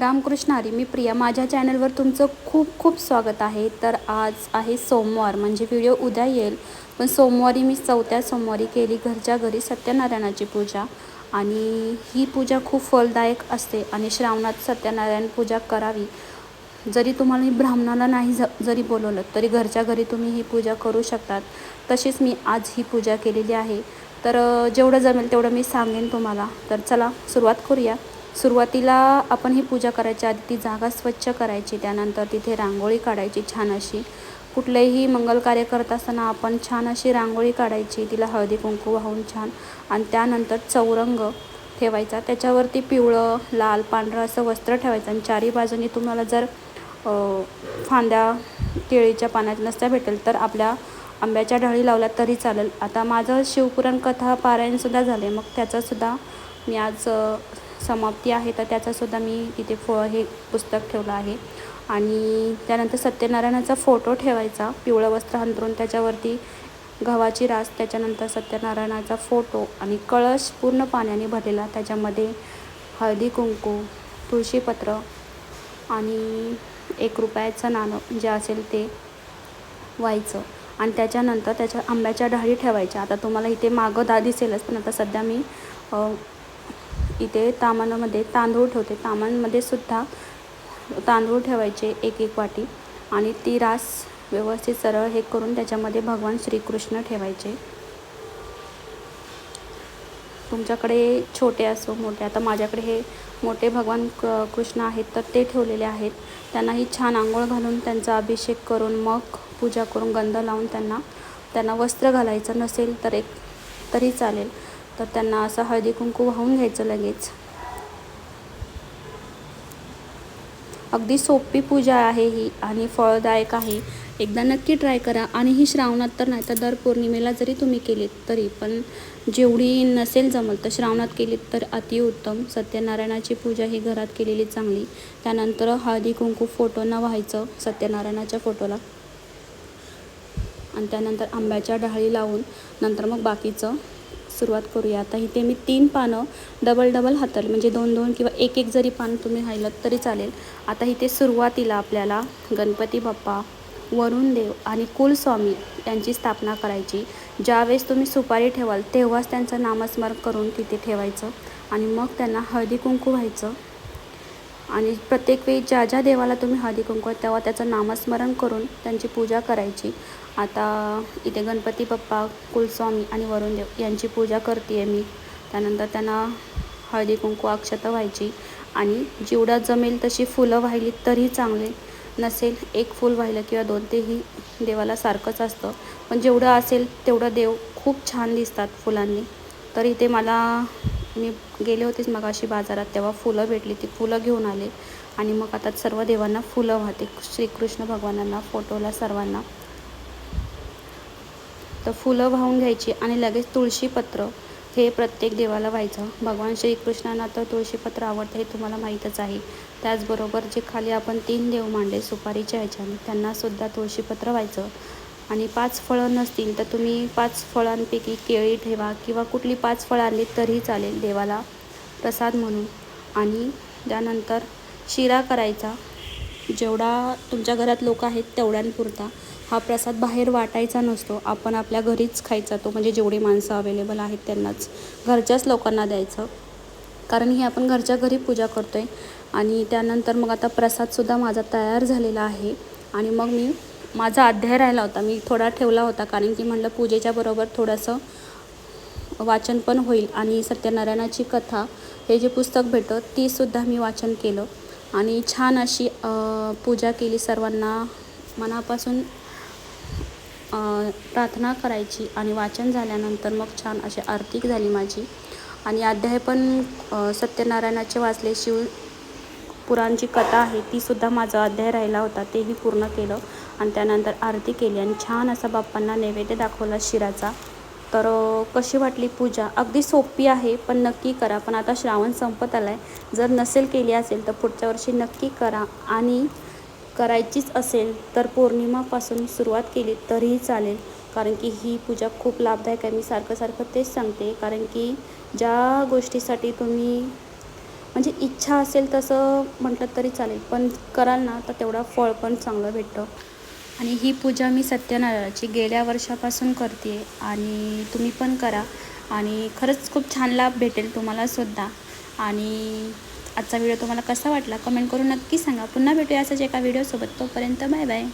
रामकृष्ण हरी मी प्रिया. माझ्या चॅनलवर तुमचं खूप खूप स्वागत आहे. तर आज आहे सोमवार म्हणजे व्हिडिओ उद्या येईल. पण सोमवारी मी चौथ्या सोमवारी केली घरच्या घरी सत्यनारायणाची पूजा. आणि ही पूजा खूप फलदायक असते आणि श्रावणात सत्यनारायण पूजा करावी. जरी तुम्हाला ब्राह्मणाला नाही ज जरी बोलवलं तरी घरच्या घरी तुम्ही ही पूजा करू शकतात. तशीच मी आज ही पूजा केलेली आहे. तर जेवढं जमेल तेवढं मी सांगेन तुम्हाला. तर चला सुरुवात करूया. सुरुवातीला आपण ही पूजा करायच्या आधी ती जागा स्वच्छ करायची त्यानंतर तिथे रांगोळी काढायची छान अशी. कुठलेही मंगल कार्य करत असताना आपण छान अशी रांगोळी काढायची तिला हळदी कुंकू वाहून छान. आणि त्यानंतर चौरंग ठेवायचा त्याच्यावरती पिवळं लाल पांढरं असं वस्त्र ठेवायचं. आणि चारी बाजूनी तुम्हाला जर फांद्या केळीच्या पाण्यात नसत्या भेटेल तर आपल्या आंब्याच्या ढाळी लावल्या तरी चालेल. आता माझं शिवपुराण कथा पारायणसुद्धा झाले मग त्याचंसुद्धा मी आज समाप्ती आहे तर त्याचासुद्धा मी तिथे फ हे पुस्तक ठेवलं आहे. आणि त्यानंतर सत्यनारायणाचा फोटो ठेवायचा. पिवळं वस्त्र अंतरून त्याच्यावरती गव्हाची रास त्याच्यानंतर सत्यनारायणाचा फोटो आणि कळश पूर्ण पाण्याने भरलेला. त्याच्यामध्ये हळदी कुंकू तुळशीपत्र आणि एक रुपयाचं नाणं जे असेल ते व्हायचं. आणि त्याच्यानंतर त्याच्या आंब्याच्या ढाळी ठेवायच्या. आता तुम्हाला इथे मागं दा दिसेलच पण आता सध्या मी इथे तामानामध्ये तांदूळ ठेवते. तामांमध्ये सुद्धा तांदूळ ठेवायचे एक एक वाटी आणि ती रास व्यवस्थित सरळ हे करून त्याच्यामध्ये भगवान श्रीकृष्ण ठेवायचे. तुमच्याकडे छोटे असो मोठे आता माझ्याकडे हे मोठे भगवान क कृष्ण आहेत तर ते ठेवलेले आहेत. त्यांनाही छान आंघोळ घालून त्यांचा अभिषेक करून मग पूजा करून गंध लावून त्यांना त्यांना वस्त्र घालायचं नसेल तर एक तरी चालेल. तर त्यांना असं हळदी कुंकू वाहून घ्यायचं लगेच. अगदी सोपी पूजा आहे ही आणि फळदायक आहे. एकदा नक्की ट्राय करा आणि ही श्रावणात तर नाही तर दर पौर्णिमेला जरी तुम्ही केलीत तरी पण जेवढी नसेल जमल तर श्रावणात केलीत तर अतिउत्तम सत्यनारायणाची पूजा ही घरात केलेली चांगली. त्यानंतर हळदी कुंकू फोटोंना व्हायचं सत्यनारायणाच्या फोटोला. आणि त्यानंतर आंब्याच्या डहाळी लावून नंतर मग बाकीचं सुरुवात करूया. आता इथे मी तीन पानं डबल डबल हातल. म्हणजे दोन दोन किंवा एक एक जरी पान तुम्ही राहिलं तरी चालेल. आता इथे सुरुवातीला आपल्याला गणपती बाप्पा वरुण देव आणि कुलस्वामी यांची स्थापना करायची. ज्यावेळेस तुम्ही सुपारी ठेवाल तेव्हाच त्यांचं नामस्मरण करून तिथे ठेवायचं. आणि मग त्यांना हळदी कुंकू व्हायचं. आणि प्रत्येक वेळी ज्या ज्या देवाला तुम्ही हळदी कुंकू तेव्हा त्याचं नामस्मरण करून त्यांची पूजा करायची. आता इथे गणपती बाप्पा कुलस्वामी आणि वरुणदेव यांची पूजा करते आहे मी. त्यानंतर त्यांना हळदी कुंकू अक्षता व्हायची. आणि जेवढा जमेल तशी फुलं वाहिली तरी चांगले. नसेल एक फूल वाहिलं किंवा दोन तेही देवाला सारखंच असतं. पण जेवढं असेल तेवढं देव खूप छान दिसतात फुलांनी. तर इथे मला मी गेले होतेच मग अशी बाजारात तेव्हा फुलं भेटली ती फुलं घेऊन आले. आणि मग आता सर्व देवांना फुलं वाहते. श्रीकृष्ण भगवानांना फोटोला सर्वांना. तर फुलं वाहून घ्यायची आणि लगेच तुळशीपत्र हे प्रत्येक देवाला व्हायचं. भगवान श्रीकृष्णांना तर तुळशीपत्र आवडतं हे तुम्हाला माहीतच आहे. त्याचबरोबर जे खाली आपण तीन देव मांडले सुपारीच्या ह्याच्याने त्यांनासुद्धा तुळशीपत्र व्हायचं. आणि पाच फळं नसतील तर तुम्ही पाच फळांपैकी केळी ठेवा किंवा कुठली पाच फळं आणली तरीही चालेल देवाला प्रसाद म्हणून. आणि त्यानंतर शिरा करायचा. जेवढा तुमच्या घरात लोक आहेत तेवढ्यांपुरता. हा प्रसाद बाहेर वाटायचा नसतो. आपण आपल्या घरीच खायचा तो. म्हणजे जेवढी माणसं अवेलेबल आहेत त्यांनाच. घरच्याच लोकांना द्यायचं. कारण ही आपण घरच्या घरी पूजा करतो आहे आणि त्यानंतर मग आता प्रसादसुद्धा माझा तयार झालेला आहे. आणि मग मी माझा अध्याय राहिला होता. मी थोडा ठेवला होता कारण की म्हणलं पूजेच्या बरोबर थोडंसं वाचन पण होईल आणि सत्यनारायणाची कथा हे जे पुस्तक भेटतं तीसुद्धा मी वाचन केलं. आणि छान अशी पूजा केली सर्वांना. मनापासून प्रार्थना करायची आणि वाचन झाल्यानंतर मग छान अशी आरती झाली माझी. आणि अध्याय पण सत्यनारायणाचे वाचले. शिव पुराणची कथा आहे तीसुद्धा माझा अध्याय राहिला होता तेही पूर्ण केलं. आणि त्यानंतर आरती केली आणि छान असा बाप्पांना नैवेद्य दाखवला शिराचा. तर कशी वाटली पूजा? अगदी सोपी आहे पण नक्की करा. पण आता श्रावण संपत आला आहे जर नसेल केली असेल तर पुढच्या वर्षी नक्की करा. आणि करायचीच असेल तर पौर्णिमापासून सुरुवात केली तरीही चालेल. कारण की ही पूजा खूप लाभदायक आहे. मी सारखं सारखं तेच सांगते. कारण की ज्या गोष्टीसाठी तुम्ही म्हणजे इच्छा असेल तसं म्हटलं तरी चालेल. पण कराल ना तर तेवढा फळ पण चांगलं भेटतं. आणि ही पूजा मी सत्यनारायणाची गेल्या वर्षापासून करते आणि तुम्ही पण करा. आणि खरंच खूप छान लाभ भेटेल तुम्हालासुद्धा आणि आजचा व्हिडिओ तुम्हाला कसा वाटला कमेंट करून नक्की सांगा. पुन्हा भेटूया असंच एका व्हिडिओसोबत. तोपर्यंत बाय बाय.